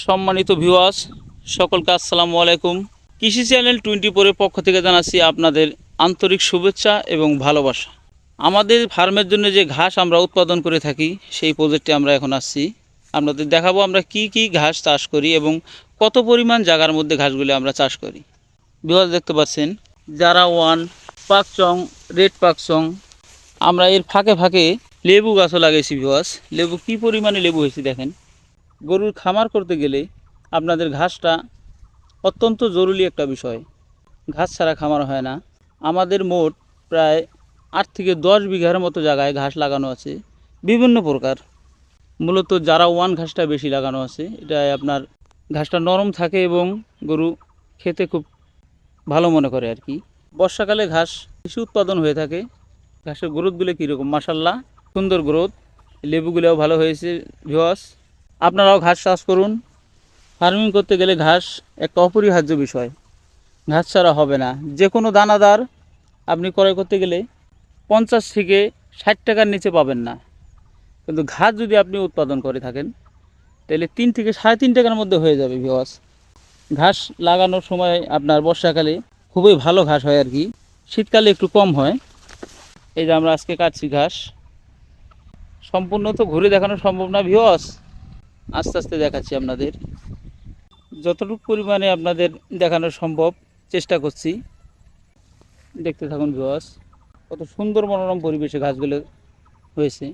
সম্মানিত ভিউয়ার্স সকলকে আসসালামু আলাইকুম। কৃষি চ্যানেল টোয়েন্টি ফোরের পক্ষ থেকে জানাচ্ছি আপনাদের আন্তরিক শুভেচ্ছা এবং ভালোবাসা। আমাদের ফার্মের জন্য যে ঘাস আমরা উৎপাদন করে থাকি, সেই প্রজেক্টে আমরা এখন আসছি। আপনাদের দেখাবো আমরা কি কি ঘাস চাষ করি এবং কত পরিমাণ জায়গার মধ্যে ঘাসগুলি আমরা চাষ করি। ভিউয়ার্স দেখতে পাচ্ছেন, যারা ওয়ান পাকচং রেড পাকচং আমরা এর ফাঁকে ফাঁকে লেবু গাছও লাগাইছি ভিওয়াস লেবু কি পরিমাণে লেবু হয়েছে দেখেন। গরুর খামার করতে গেলে আপনাদের ঘাসটা অত্যন্ত জরুরি একটা বিষয়। ঘাস ছাড়া খামার হয় না। আমাদের মোট প্রায় আট থেকে দশ বিঘার মতো জায়গায় ঘাস লাগানো আছে, বিভিন্ন প্রকার। মূলত যারা ওয়ান ঘাসটা বেশি লাগানো আছে এটায় আপনার ঘাসটা নরম থাকে এবং গরু খেতে খুব ভালো মনে করে আর কি। বর্ষাকালে ঘাস বেশি উৎপাদন হয়ে থাকে। ঘাসের গ্রোথগুলো কীরকম? মাসাল্লাহ সুন্দর গ্রোথ। লেবুগুলোও ভালো হয়েছে ভিওয়াস আপনারাও ঘাস চাষ করুন। ফার্মিং করতে গেলে ঘাস একটা অপরিহার্য বিষয়। ঘাস ছাড়া হবে না। যে কোনো দানাদার আপনি ক্রয় করতে গেলে পঞ্চাশ থেকে ষাট টাকার নিচে পাবেন না। কিন্তু ঘাস যদি আপনি উৎপাদন করে থাকেন, তাহলে তিন থেকে সাড়ে তিন টাকার মধ্যে হয়ে যাবে ভিওয়াস ঘাস লাগানোর সময় আপনার বর্ষাকালে খুবই ভালো ঘাস হয় আর কি। শীতকালে একটু কম হয়। এই যে আমরা আজকে কাটছি ঘাস। সম্পূর্ণ তো ঘুরে দেখানো সম্ভব না ভিওস আস্তে আস্তে দেখাচ্ছি আপনাদের। যতটুকু পরিমাণে আপনাদের দেখানো সম্ভব চেষ্টা করছি। দেখতে থাকুন ভিওস কত সুন্দর মনোরম পরিবেশে গাছগুলো হয়েছে।